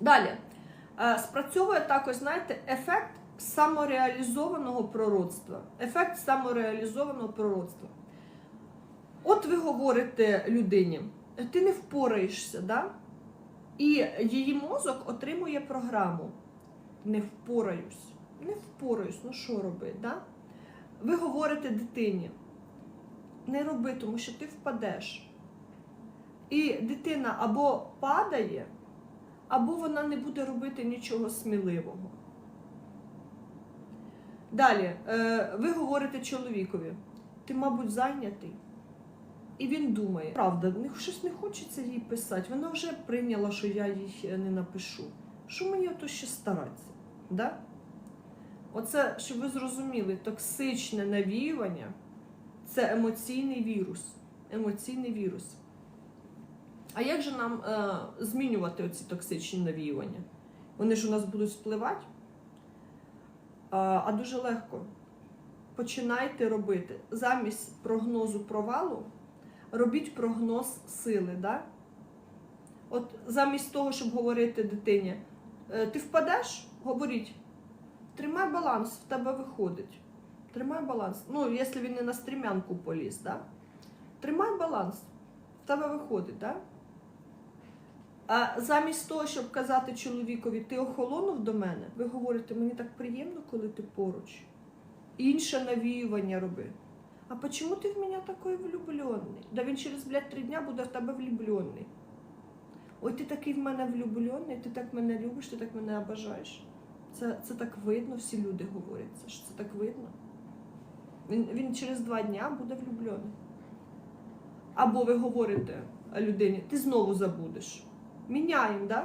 Далі. Е, Спрацьовує також, знаєте, ефект самореалізованого пророцтва. Ефект самореалізованого пророцтва. От ви говорите людині, ти не впораєшся, да? і її мозок отримує програму. Не впораюсь. Не впораюсь, ну що робити, да? Ви говорите дитині, не роби, тому що ти впадеш. І дитина або падає, або вона не буде робити нічого сміливого. Далі, е, ви говорите чоловікові, ти, мабуть, зайнятий. І він думає, правда, щось не хочеться їй писати. Вона вже прийняла, що я їй не напишу. Що мені ото ще старатися? Да? Оце, щоб ви зрозуміли, токсичне навіювання це емоційний вірус. Емоційний вірус. А як же нам е, змінювати оці токсичні навіювання? Вони ж у нас будуть спливати? А, а дуже легко. Починайте робити. Замість прогнозу провалу робіть прогноз сили. Да? От замість того, щоб говорити дитині, «Е, ти впадеш, говоріть, тримай баланс, в тебе виходить. Тримай баланс. Ну, якщо він не на стрімянку поліз, да? тримай баланс, в тебе виходить. Да? А замість того, щоб казати чоловікові, ти охолонув до мене, ви говорите, мені так приємно, коли ти поруч. Інше навіювання роби. А чому ти в мене такий влюблений? Да він через, блядь, три дня буде в тебе влюблений. Ой, ти такий в мене влюблений, ти так мене любиш, ти так мене обажаєш. Це, це так видно, всі люди говорять, ж це так видно. Він, він через два дня буде влюблений. Або ви говорите людині, ти знову забудеш. Міняємо, да?